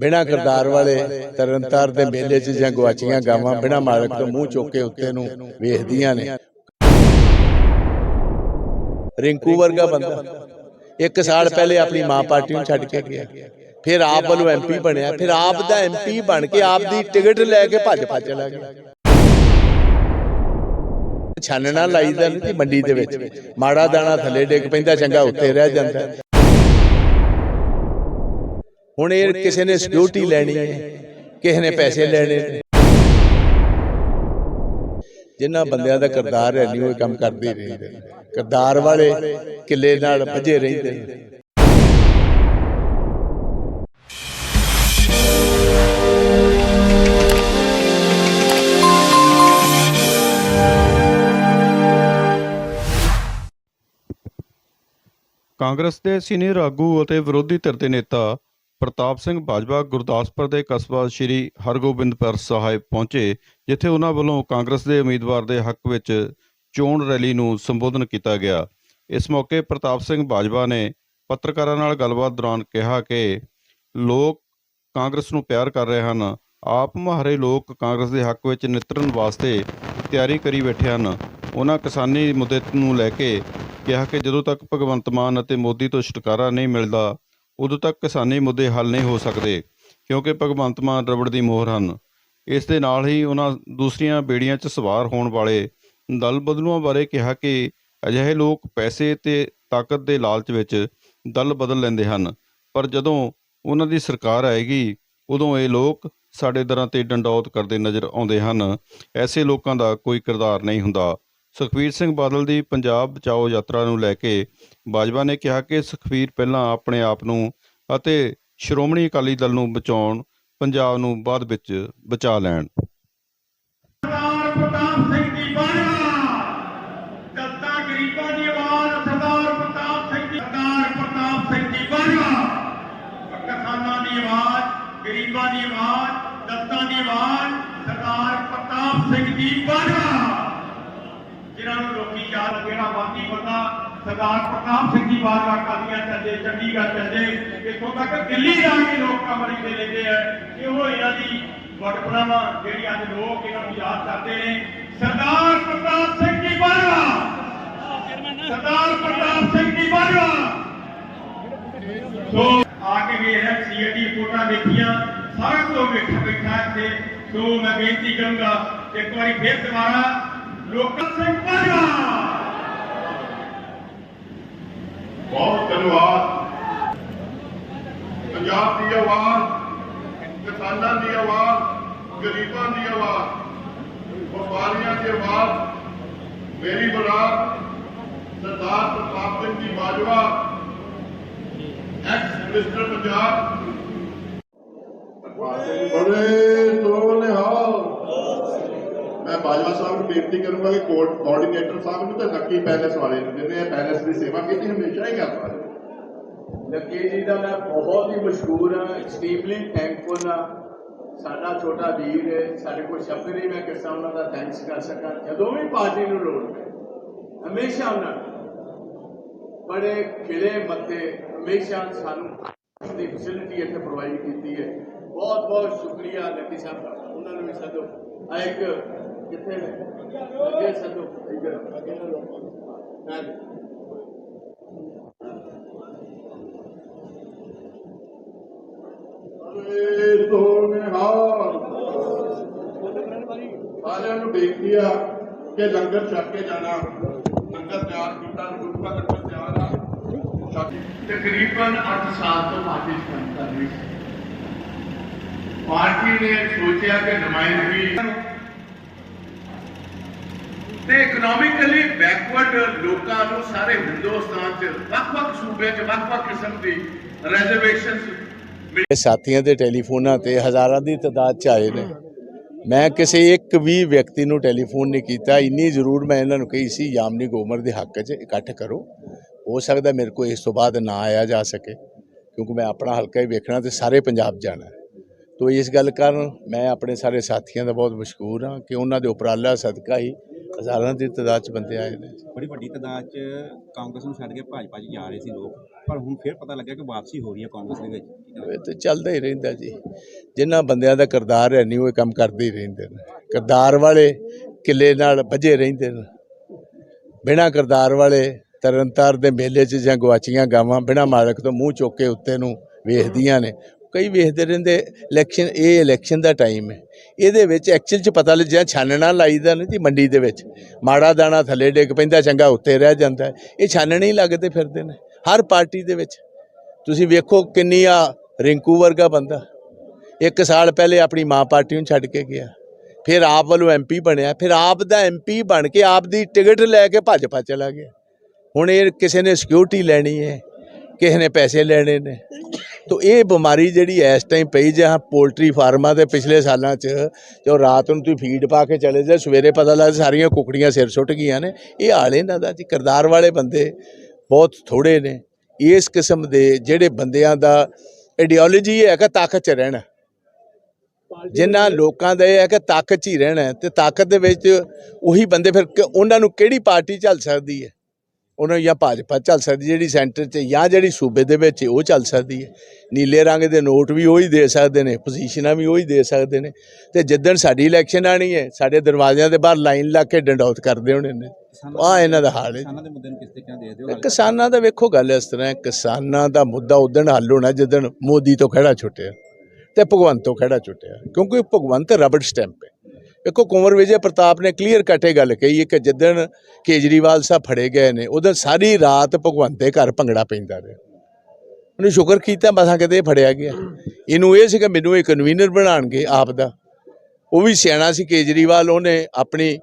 ਬਿਨਾ ਕਰਤਾਰ ਵਾਲੇ ਤਰਨਤਾਰ ਦੇ ਮੇਲੇ 'ਚ ਜਾਂ ਗਵਾਚੀਆਂ ਗਾਵਾਂ ਬਿਨਾ ਮਾਲਕ ਤੋਂ ਮੂੰਹ ਚੁੱਕ ਉੱਤੇ ਨੂੰ ਵੇਖਦੀਆਂ ਨੇ। ਰਿੰਕੂ ਵਰਗਾ ਬੰਦਾ ਇੱਕ ਸਾਲ ਪਹਿਲੇ ਆਪਣੀ ਮਾਂ ਪਾਰਟੀ ਨੂੰ ਛੱਡ ਕੇ ਗਿਆ। ਫਿਰ ਆਪ ਵੱਲੋਂ ਐਮਪੀ ਬਣਿਆ। ਫਿਰ ਆਪ ਦਾ ਐਮਪੀ ਬਣ ਕੇ ਆਪ ਦੀ ਟਿਕਟ ਲੈ ਕੇ ਭੱਜ ਭੱਜ ਚਲਾ ਗਿਆ। ਛਾਨਣਾ ਲਾਈਦਾ ਨਹੀਂ ਮੰਡੀ ਦੇ ਵਿੱਚ। ਮਾੜਾ ਦਾਣਾ ਥੱਲੇ ਡਿੱਗ ਪੈਂਦਾ, ਚੰਗਾ ਉੱਤੇ ਰਹਿ ਜਾਂਦਾ। ਹੁਣ ਇਹ ਕਿਸੇ ਨੇ ਸਿਕਿਉਰਿਟੀ ਲੈਣੀ ਹੈ ਕਿਸੇ ਨੇ ਪੈਸੇ ਲੈਣੇ ਨੇ। ਜਿਨ੍ਹਾਂ ਬੰਦਿਆਂ ਦਾ ਕਰਦਾਰ ਹੈ ਨਹੀਂ ਉਹ ਕੰਮ ਕਰਦੇ ਰਹਿੰਦੇ ਨੇ। ਕਰਦਾਰ ਵਾਲੇ ਕਿੱਲੇ ਨਾਲ ਭਜੇ ਰਹਿੰਦੇ ਨੇ। ਕਾਂਗਰਸ ਦੇ ਸੀਨੀਅਰ ਆਗੂ ਅਤੇ ਵਿਰੋਧੀ ਧਿਰ ਦੇ ਨੇਤਾ ਪ੍ਰਤਾਪ ਸਿੰਘ ਬਾਜਵਾ ਗੁਰਦਾਸਪੁਰ ਦੇ ਕਸਬਾ ਸ੍ਰੀ ਹਰਗੋਬਿੰਦਪੁਰ ਸਾਹਿਬ ਪਹੁੰਚੇ, ਜਿੱਥੇ ਉਹਨਾਂ ਵੱਲੋਂ ਕਾਂਗਰਸ ਦੇ ਉਮੀਦਵਾਰ ਦੇ ਹੱਕ ਵਿੱਚ ਚੋਣ ਰੈਲੀ ਨੂੰ ਸੰਬੋਧਨ ਕੀਤਾ ਗਿਆ। ਇਸ ਮੌਕੇ ਪ੍ਰਤਾਪ ਸਿੰਘ ਬਾਜਵਾ ਨੇ ਪੱਤਰਕਾਰਾਂ ਨਾਲ ਗੱਲਬਾਤ ਦੌਰਾਨ ਕਿਹਾ ਕਿ ਲੋਕ ਕਾਂਗਰਸ ਨੂੰ ਪਿਆਰ ਕਰ ਰਹੇ ਹਨ, ਆਪ ਮੁਹਾਰੇ ਲੋਕ ਕਾਂਗਰਸ ਦੇ ਹੱਕ ਵਿੱਚ ਨਿਤਰਨ ਵਾਸਤੇ ਤਿਆਰੀ ਕਰੀ ਬੈਠੇ ਹਨ। ਉਹਨਾਂ ਕਿਸਾਨੀ ਮੁੱਦੇ ਨੂੰ ਲੈ ਕੇ ਕਿਹਾ ਕਿ ਜਦੋਂ ਤੱਕ ਭਗਵੰਤ ਮਾਨ ਅਤੇ ਮੋਦੀ ਤੋਂ ਛੁਟਕਾਰਾ ਨਹੀਂ ਮਿਲਦਾ ਉਦੋਂ ਤੱਕ ਕਿਸਾਨੀ ਮੁੱਦੇ ਹੱਲ ਨਹੀਂ ਹੋ ਸਕਦੇ, ਕਿਉਂਕਿ ਭਗਵੰਤ ਮਾਨ ਰਬੜ ਦੀ ਮੋਹਰ ਹਨ। ਇਸ ਦੇ ਨਾਲ ਹੀ ਉਹਨਾਂ ਦੂਸਰੀਆਂ ਬੇੜੀਆਂ 'ਚ ਸਵਾਰ ਹੋਣ ਵਾਲੇ ਦਲ ਬਦਲੂਆਂ ਬਾਰੇ ਕਿਹਾ ਕਿ ਅਜਿਹੇ ਲੋਕ ਪੈਸੇ ਤੇ ਤਾਕਤ ਦੇ ਲਾਲਚ ਵਿੱਚ ਦਲ ਬਦਲ ਲੈਂਦੇ ਹਨ। ਪਰ ਜਦੋਂ ਉਹਨਾਂ ਦੀ ਸਰਕਾਰ ਆਏਗੀ, ਉਦੋਂ ਇਹ ਲੋਕ ਸਾਡੇ ਦਰਾਂ ਤੇ ਡੰਡੌਤ ਕਰਦੇ ਨਜ਼ਰ ਆਉਂਦੇ ਹਨ। ਐਸੇ ਲੋਕਾਂ ਦਾ ਕੋਈ ਕਿਰਦਾਰ ਨਹੀਂ ਹੁੰਦਾ। ਸੁਖਬੀਰ ਸਿੰਘ ਬਾਦਲ ਦੀ ਪੰਜਾਬ ਬਚਾਓ ਯਾਤਰਾ ਨੂੰ ਲੈ ਕੇ ਬਾਜਵਾ ਨੇ ਕਿਹਾ ਕਿ ਸੁਖਬੀਰ ਪਹਿਲਾਂ ਆਪਣੇ ਆਪ ਨੂੰ ਅਤੇ ਸ਼੍ਰੋਮਣੀ ਅਕਾਲੀ ਦਲ ਨੂੰ ਬਚਾਉਣ, ਪੰਜਾਬ ਨੂੰ ਬਾਅਦ ਵਿੱਚ ਬਚਾ ਲੈਣ। ਗਰੀਬਾਂ ਦੀ ਆਵਾਜ਼, ਸਰਦਾਰ ਦੀ ਆਵਾਜ਼ ਸਰਦਾਰ ਪ੍ਰਤਾਪ ਸਿੰਘ ਦੀ ਬਾਣਾ ਜਿਨ੍ਹਾਂ ਨੂੰ ਲੋਕੀ ਯਾਦ ਜਿਹੜਾ ਵਾਦੀ ਬੰਦਾ ਸਰਦਾਰ ਪ੍ਰਤਾਪ ਸਿੰਘ ਦੀ ਬਾਜਵਾ ਕਾਦੀਆਂ ਚੱਲੇ, ਚੰਡੀਗੜ੍ਹ ਚੱਲੇ, ਇੱਥੋਂ ਤੱਕ ਦਿੱਲੀ ਜਾ ਕੇ ਲੋਕ ਕਮਰੀ ਦੇ ਲੈਂਦੇ ਆ। ਇਹੋ ਇਹਨਾਂ ਦੀ ਵਡਪਨਾਵਾ ਜਿਹੜੀ ਅੱਜ ਲੋਕ ਇਹਨਾਂ ਨੂੰ ਯਾਦ ਕਰਦੇ ਨੇ। ਸਰਦਾਰ ਪ੍ਰਤਾਪ ਸਿੰਘ ਦੀ ਬਾਜਵਾ। ਸਰਦਾਰ ਪ੍ਰਤਾਪ ਸਿੰਘ ਦੀ ਬਾਣਾ ਸੋ ਆ ਕੇ ਵੀ ਇਹ ਸੀਆਈਡੀ ਰਿਪੋਰਟਾਂ ਦੇਖੀਆਂ, ਸਾਰਾ ਕੁਝ ਵੇਖਿਆ ਬੈਠਾ ਇੱਥੇ। ਸੋ ਮੈਂ ਬੇਨਤੀ ਕਰੂੰਗਾ, ਇੱਕ ਵਾਰੀ ਫੇਰ ਦੁਬਾਰਾ ਲੋਕਾਂ ਸਿੰਘ ਬਾਣਾ ਬਹੁਤ ਧੰਨਵਾਦ ਪੰਜਾਬ ਦੀ ਆਵਾਜ਼ ਕਿਸਾਨਾਂ ਦੀ ਆਵਾਜ਼ ਗਰੀਬਾਂ ਦੀ ਆਵਾਜ਼ ਵਪਾਰੀਆਂ ਦੀ ਆਵਾਜ਼ ਮੇਰੀ ਬਰਾਤ ਸਰਦਾਰ ਪ੍ਰਤਾਪ ਸਿੰਘ ਜੀ ਬਾਜਵਾ ਐਕਸ ਮਿਨਿਸਟਰ ਪੰਜਾਬ ਬੜੇ ਸੋਹਣੇ ਹਾਲ ਮੈਂ ਬਾਜਵਾ ਸਾਹਿਬ ਨੂੰ ਬੇਨਤੀ ਕਰੂੰਗਾ ਕਿ ਕੋਰਟ ਕੋਆਰਡੀਨੇਟਰ ਸਾਹਿਬ ਨੂੰ ਤੇ ਲੱਕੀ ਪੈਲੇਸ ਵਾਲੇ ਨੂੰ, ਜਿਹਨੇ ਇਹ ਪੈਲੇਸ ਦੀ ਸੇਵਾ ਕੀਤੀ, ਹਮੇਸ਼ਾ ਹੀ ਕਰਦਾ ਲੱਕੀ ਜੀ ਦਾ ਮੈਂ ਬਹੁਤ ਹੀ ਮਸ਼ਹੂਰ ਹਾਂ ਐਕਸਟ੍ਰੀਮਲੀ ਥੈਂਕਫੁਲ ਹਾਂ। ਸਾਡਾ ਛੋਟਾ ਵੀਰ ਹੈ ਸਾਡੇ ਕੋਲ ਸ਼ਬਦ ਨਹੀਂ, ਮੈਂ ਕਿਸ ਉਹਨਾਂ ਦਾ ਥੈਂਕਸ ਕਰ ਸਕਾਂ। ਜਦੋਂ ਵੀ ਪਾਰਟੀ ਨੂੰ ਲੋੜ ਪਏ, ਹਮੇਸ਼ਾ ਉਹਨਾਂ ਬੜੇ ਖਿਲੇ ਮੱਥੇ, ਹਮੇਸ਼ਾ ਸਾਨੂੰ ਦੀ ਫੈਸਿਲਿਟੀ ਇੱਥੇ ਪ੍ਰੋਵਾਈਡ ਕੀਤੀ ਹੈ। ਬਹੁਤ ਬਹੁਤ ਸ਼ੁਕਰੀਆ ਲੱਕੀ ਸਾਹਿਬ ਦਾ, ਉਹਨਾਂ ਨੂੰ ਵੀ ਸਦੋ। ਇੱਕ ਕਿੱਥੇ ਨੇ ਅੱਗੇ ਸਦੋ ਇੱਧਰ ਇਹਨਾਂ ਲੋਕਾਂ ਨੂੰ ਮੈਂ ਬੜੇ ਸੋਹਣੇ ਹਾਲ ਸਾਰਿਆਂ ਨੂੰ ਬੇਨਤੀ ਆ ਕਿ ਲੰਗਰ ਛਕ ਕੇ ਜਾਣਾ ਲੰਗਰ ਤਿਆਰ ਕੀਤਾ ਗੁਰੂ ਦਾ ਲੰਗਰ ਤਿਆਰ ਆ ਛਕ ਤਕਰੀਬਨ 8 ਸਾਲ ਤੋਂ ਪਾਰਟੀ 'ਚ ਕੰਮ ਕਰ ਰਹੀ ਸੀ ਪਾਰਟੀ ਨੇ ਸੋਚਿਆ ਕਿ ਨੁਮਾਇੰਦਗੀ ਤੇ ਇਕਨੋਮਿਕਲੀ ਬੈਕਵਰਡ ਲੋਕਾਂ ਨੂੰ ਸਾਰੇ ਹਿੰਦੁਸਤਾਨ 'ਚ ਵੱਖ-ਵੱਖ ਸੂਬਿਆਂ 'ਚ ਵੱਖ-ਵੱਖ ਕਿਸਮ ਦੀ ਰਿਜ਼ਰਵੇਸ਼ਨਸ ਸਾਥੀਆਂ ਦੇ ਟੈਲੀਫੋਨਾਂ ਤੇ ਹਜ਼ਾਰਾਂ ਦੀ ਤਾਦਾਦ ਚ ਆਏ ਨੇ। ਮੈਂ ਕਿਸੇ ਇੱਕ ਵੀ ਵਿਅਕਤੀ ਨੂੰ ਟੈਲੀਫੋਨ ਨਹੀਂ ਕੀਤਾ। ਇੰਨੀ ਜ਼ਰੂਰ ਮੈਂ ਇਹਨਾਂ ਨੂੰ ਕਹੀ ਸੀ, ਯਾਮਨੀ ਗੋਮਰ ਦੇ ਹੱਕ 'ਚ ਇਕੱਠ ਕਰੋ। ਹੋ ਸਕਦਾ ਮੇਰੇ ਕੋਲ ਇਸ ਤੋਂ ਬਾਅਦ ਨਾ ਆਇਆ ਜਾ ਸਕੇ, ਕਿਉਂਕਿ ਮੈਂ ਆਪਣਾ ਹਲਕਾ ਹੀ ਵੇਖਣਾ ਤੇ ਸਾਰੇ ਪੰਜਾਬ ਜਾਣਾ ਤੋ ਇਸ ਗੱਲ ਕਾਰਨ ਮੈਂ ਆਪਣੇ ਸਾਰੇ ਸਾਥੀਆਂ ਦਾ ਬਹੁਤ ਮਸ਼ਕੂਰ ਹਾਂ ਕਿ ਉਹਨਾਂ ਦੇ ਉਪਰਾਲਾ ਸਦਕਾ ਹੀ ਹਜ਼ਾਰਾਂ ਦੀ ਤਾਦਾਦ 'ਚ ਬੰਦੇ ਆਏ ਨੇ। ਬੜੀ ਵੱਡੀ ਤਾਦਾਦ 'ਚ ਕਾਂਗਰਸ ਨੂੰ ਛੱਡ ਕੇ ਭਾਜਪਾ 'ਚ ਜਾ ਰਹੇ ਸੀ ਲੋਕ। ਪਰ ਹੁਣ ਫਿਰ ਪਤਾ ਲੱਗਿਆ ਕਿ ਵਾਪਸੀ ਹੋ ਰਹੀ ਹੈ ਕਾਂਗਰਸ ਦੇ ਵਿੱਚ। ਇਹ ਤੇ ਚੱਲਦਾ ਹੀ ਰਹਿੰਦਾ ਜੀ। ਜਿਨ੍ਹਾਂ ਬੰਦਿਆਂ ਦਾ ਕਿਰਦਾਰ ਹੈ ਨਹੀਂ ਉਹ ਇਹ ਕੰਮ ਕਰਦੇ ਹੀ ਰਹਿੰਦੇ ਨੇ। ਕਿਰਦਾਰ ਵਾਲੇ ਕਿਲੇ ਨਾਲ ਵੱਜੇ ਰਹਿੰਦੇ ਨੇ। ਬਿਨਾਂ ਕਿਰਦਾਰ ਵਾਲੇ ਤਰਨਤਾਰ ਦੇ ਮੇਲੇ 'ਚ ਜਾਂ ਗਵਾਚੀਆਂ ਗਾਵਾਂ ਬਿਨਾਂ ਮਾਲਕ ਤੋਂ ਮੂੰਹ ਚੁੱਕ ਕੇ ਉੱਤੇ ਨੂੰ ਵੇਖਦੀਆਂ ਨੇ। ਕਈ ਵੇਖਦੇ ਰਹਿੰਦੇ ਇਲੈਕਸ਼ਨ ਇਹ ਇਲੈਕਸ਼ਨ ਦਾ ਟਾਈਮ ਹੈ। ਇਹਦੇ ਵਿੱਚ ਐਕਚੁਅਲ 'ਚ ਪਤਾ ਲੱਗਿਆ ਛਾਨਣਾ ਲਾਈਦਾ ਨਾ ਜੀ ਮੰਡੀ ਦੇ ਵਿੱਚ। ਮਾੜਾ ਦਾਣਾ ਥੱਲੇ ਡਿੱਗ ਪੈਂਦਾ, ਚੰਗਾ ਉੱਤੇ ਰਹਿ ਜਾਂਦਾ ਇਹ ਛਾਨਣੇ ਹੀ ਲੱਗਦੇ ਫਿਰਦੇ ਨੇ, ਹਰ ਪਾਰਟੀ ਦੇ ਵਿੱਚ। ਤੁਸੀਂ ਵੇਖੋ ਕਿੰਨੀ ਆ ਰਿੰਕੂ ਵਰਗਾ ਬੰਦਾ। ਇੱਕ ਸਾਲ ਪਹਿਲੇ ਆਪਣੀ ਮਾਂ ਪਾਰਟੀ ਨੂੰ ਛੱਡ ਕੇ ਗਿਆ। ਫਿਰ ਆਪ ਵੱਲੋਂ ਐਮਪੀ ਬਣਿਆ, ਫਿਰ ਆਪ ਦਾ ਐਮਪੀ ਬਣ ਕੇ ਆਪ ਦੀ ਟਿਕਟ ਲੈ ਕੇ ਭਾਜਪਾ ਚਲਾ ਗਿਆ। ਹੁਣ ਇਹ ਕਿਸੇ ਨੇ ਸਿਕਿਉਰਿਟੀ ਲੈਣੀ ਹੈ, ਕਿਸੇ ਨੇ ਪੈਸੇ ਲੈਣੇ ਨੇ। ਤੋ ਇਹ ਬਿਮਾਰੀ ਜਿਹੜੀ ਇਸ ਟਾਈਮ ਪਈ ਜਾਂ ਪੋਲਟਰੀ ਫਾਰਮਾਂ ਦੇ ਪਿਛਲੇ ਸਾਲਾਂ 'ਚ, ਜੋ ਰਾਤ ਨੂੰ ਤੁਸੀਂ ਫੀਡ ਪਾ ਕੇ ਚਲੇ ਜਾ ਸਵੇਰੇ ਪਤਾ ਲੱਗਦਾ ਸਾਰੀਆਂ ਕੁਕੜੀਆਂ ਸਿਰ ਸੁੱਟ ਗਈਆਂ ਨੇ। ਇਹ ਹਾਲ ਇਹਨਾਂ ਦਾ ਜੀ, ਕਿਰਦਾਰ ਵਾਲੇ ਬੰਦੇ ਬਹੁਤ ਥੋੜੇ ਨੇ। ਇਸ ਕਿਸਮ ਦੇ ਜਿਹੜੇ ਬੰਦਿਆਂ ਦਾ ਆਈਡੀਓਲੋਜੀ ਹੈ ਕਿ ਤਾਕਤ 'ਚ ਰਹਿਣਾ। ਜਿਨ੍ਹਾਂ ਲੋਕਾਂ ਦਾ ਇਹ ਹੈ ਕਿ ਤਾਕਤ 'ਚ ਹੀ ਰਹਿਣਾ ਹੈ ਤੇ ਤਾਕਤ ਦੇ ਵਿੱਚ ਉਹੀ ਬੰਦੇ ਫਿਰ ਉਹਨਾਂ ਨੂੰ ਕਿਹੜੀ ਪਾਰਟੀ ਝੱਲ ਸਕਦੀ ਹੈ? ਉਹਨਾਂ ਜਾਂ ਭਾਜਪਾ ਚੱਲ ਸਕਦੀ ਜਿਹੜੀ ਸੈਂਟਰ 'ਚ ਜਾਂ ਜਿਹੜੀ ਸੂਬੇ ਦੇ ਵਿੱਚ ਉਹ ਚੱਲ ਸਕਦੀ ਹੈ। ਨੀਲੇ ਰੰਗ ਦੇ ਨੋਟ ਵੀ ਉਹੀ ਦੇ ਸਕਦੇ ਨੇ ਪੋਜੀਸ਼ਨਾਂ ਵੀ ਉਹੀ ਦੇ ਸਕਦੇ ਨੇ। ਤੇ ਜਿੱਦਣ ਸਾਡੀ ਇਲੈਕਸ਼ਨ ਆਣੀ ਹੈ ਸਾਡੇ ਦਰਵਾਜ਼ਿਆਂ ਦੇ ਬਾਹਰ ਲਾਈਨ ਲਾ ਕੇ ਡੰਡੌਤ ਕਰਦੇ ਹੋਣੇ ਨੇ। ਆ ਇਹਨਾਂ ਦਾ ਹਾਲ ਹੈ। ਕਿਸਾਨਾਂ ਦੇ ਵੇਖੋ ਗੱਲ ਇਸ ਤਰ੍ਹਾਂ ਹੈ ਕਿਸਾਨਾਂ ਦਾ ਮੁੱਦਾ ਉਦਣ ਹੱਲ ਹੋਣਾ ਜਦੋਂ ਮੋਦੀ ਤੋਂ ਖੜਾ ਛੁੱਟਿਆ ਤੇ ਭਗਵੰਤ ਤੋਂ ਖੜਾ ਛੁੱਟਿਆ। ਕਿਉਂਕਿ ਭਗਵੰਤ ਰਬੜ ਸਟੈਂਪ ਹੈ। ਵੇਖੋ ਕੁੰਵਰ ਵਿਜੇ ਪ੍ਰਤਾਪ ਨੇ ਕਲੀਅਰ ਕੱਟ ਇਹ ਗੱਲ ਕਹੀ ਹੈ ਕਿ ਜਿੱਦਣ ਕੇਜਰੀਵਾਲ ਸਾਹਿਬ ਫੜੇ ਗਏ ਨੇ, ਉਦੋਂ ਸਾਰੀ ਰਾਤ ਭਗਵੰਤ ਦੇ ਘਰ ਭੰਗੜਾ ਪੈਂਦਾ ਰਿਹਾ। ਉਹਨੇ ਸ਼ੁਕਰ ਕੀਤਾ, ਮਸਾਂ ਕਿਤੇ ਫੜਿਆ ਗਿਆ। ਇਹਨੂੰ ਇਹ ਸੀ ਕਿ ਮੈਨੂੰ ਇਹ ਕਨਵੀਨਰ ਬਣਾਣਗੇ ਆਪ ਦਾ ਉਹ ਵੀ ਸਿਆਣਾ ਸੀ ਕੇਜਰੀਵਾਲ, ਉਹਨੇ ਆਪਣੀ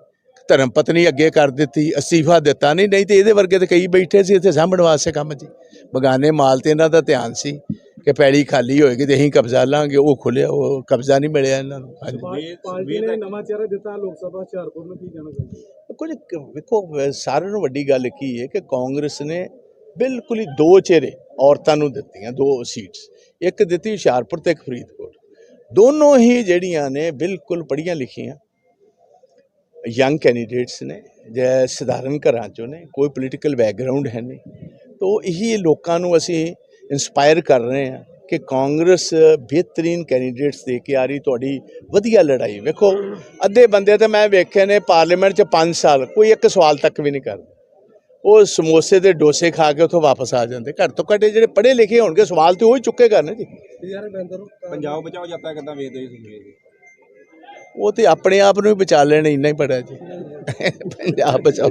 ਧਰਮ ਪਤਨੀ ਅੱਗੇ ਕਰ ਦਿੱਤੀ, ਅਸਤੀਫਾ ਦਿੱਤਾ ਨਹੀਂ ਨਹੀਂ ਤੇ ਇਹਦੇ ਵਰਗੇ ਤੇ ਕਈ ਬੈਠੇ ਸੀ ਇੱਥੇ ਸਾਂਭਣ ਵਾਸਤੇ ਕੰਮ ਜੀ ਬਗਾਨੇ ਮਾਲ ਤੇ ਇਹਨਾਂ ਦਾ ਧਿਆਨ ਸੀ। ਕਿ ਪੈੜੀ ਖਾਲੀ ਹੋਏਗੀ ਤੇ ਅਸੀਂ ਕਬਜ਼ਾ ਲਾਂਗੇ ਉਹ ਖੁੱਲਿਆ ਉਹ ਕਬਜ਼ਾ ਨਹੀਂ ਮਿਲਿਆ ਇਹਨਾਂ ਨੂੰ। ਹਾਂਜੀ। ਪਾਰਟੀ ਨੇ ਨਵਾਂ ਚਿਹਰਾ ਦਿੱਤਾ ਲੋਕ ਸਭਾ ਹੁਸ਼ਿਆਰਪੁਰ ਨੂੰ ਕੀ ਕਹਿਣਾ ਚਾਹੁੰਦੇ ਕੁਝ ਵੇਖੋ ਸਾਰਿਆਂ ਨੂੰ ਵੱਡੀ ਗੱਲ ਕੀ ਹੈ ਕਿ ਕਾਂਗਰਸ ਨੇ ਬਿਲਕੁਲ ਹੀ ਦੋ ਚਿਹਰੇ ਔਰਤਾਂ ਨੂੰ ਦਿੱਤੀਆਂ ਦੋ ਸੀਟਸ। ਇੱਕ ਦਿੱਤੀ ਹੁਸ਼ਿਆਰਪੁਰ ਤੇ ਇੱਕ ਫਰੀਦਕੋਟ। ਦੋਨੋਂ ਹੀ ਜਿਹੜੀਆਂ ਨੇ ਬਿਲਕੁਲ ਪੜ੍ਹੀਆਂ ਲਿਖੀਆਂ। ਯੰਗ ਕੈਂਡੀਡੇਟਸ ਨੇ ਜੇ ਸਧਾਰਨ ਘਰਾਂ ਚੋਂ ਨੇ ਕੋਈ ਪੋਲੀਟੀਕਲ ਬੈਕਗ੍ਰਾਉਂਡ ਹੈ ਨਹੀਂ। ਤੋ ਇਹੀ ਲੋਕਾਂ ਨੂੰ ਅਸੀਂ ਇਨਸਪਾਇਰ ਕਰ ਰਹੇ ਹਾਂ ਕਿ ਕਾਂਗਰਸ ਬਿਹਤਰੀਨ ਕੈਂਡੀਡੇਟਸ ਦੇ ਕੇ ਆ ਰਹੀ ਤੁਹਾਡੀ ਵਧੀਆ ਲੜਾਈ। ਵੇਖੋ ਅੱਧੇ ਬੰਦੇ ਤਾਂ ਮੈਂ ਵੇਖੇ ਨੇ ਪਾਰਲੀਮੈਂਟ 'ਚ 5 ਸਾਲ ਕੋਈ ਇੱਕ ਸਵਾਲ ਤੱਕ ਵੀ ਨਹੀਂ ਕਰਦੇ। ਉਹ ਸਮੋਸੇ ਦੇ ਡੋਸੇ ਖਾ ਕੇ ਉੱਥੋਂ ਵਾਪਸ ਆ ਜਾਂਦੇ। ਘੱਟ ਤੋਂ ਘੱਟ ਜਿਹੜੇ ਪੜ੍ਹੇ ਲਿਖੇ ਹੋਣਗੇ ਸਵਾਲ ਤੇ ਉਹ ਹੀ ਚੁੱਕੇਗਾ ਨਾ ਜੀ। ਪੰਜਾਬ ਬਚਾਓ ਕਿੱਦਾਂ ਉਹ ਤੇ ਆਪਣੇ ਆਪ ਨੂੰ ਹੀ ਬਚਾ ਲੈਣ ਇੰਨਾ ਹੀ ਪੜਾ ਜੀ। ਪੰਜਾਬ ਬਚਾਓ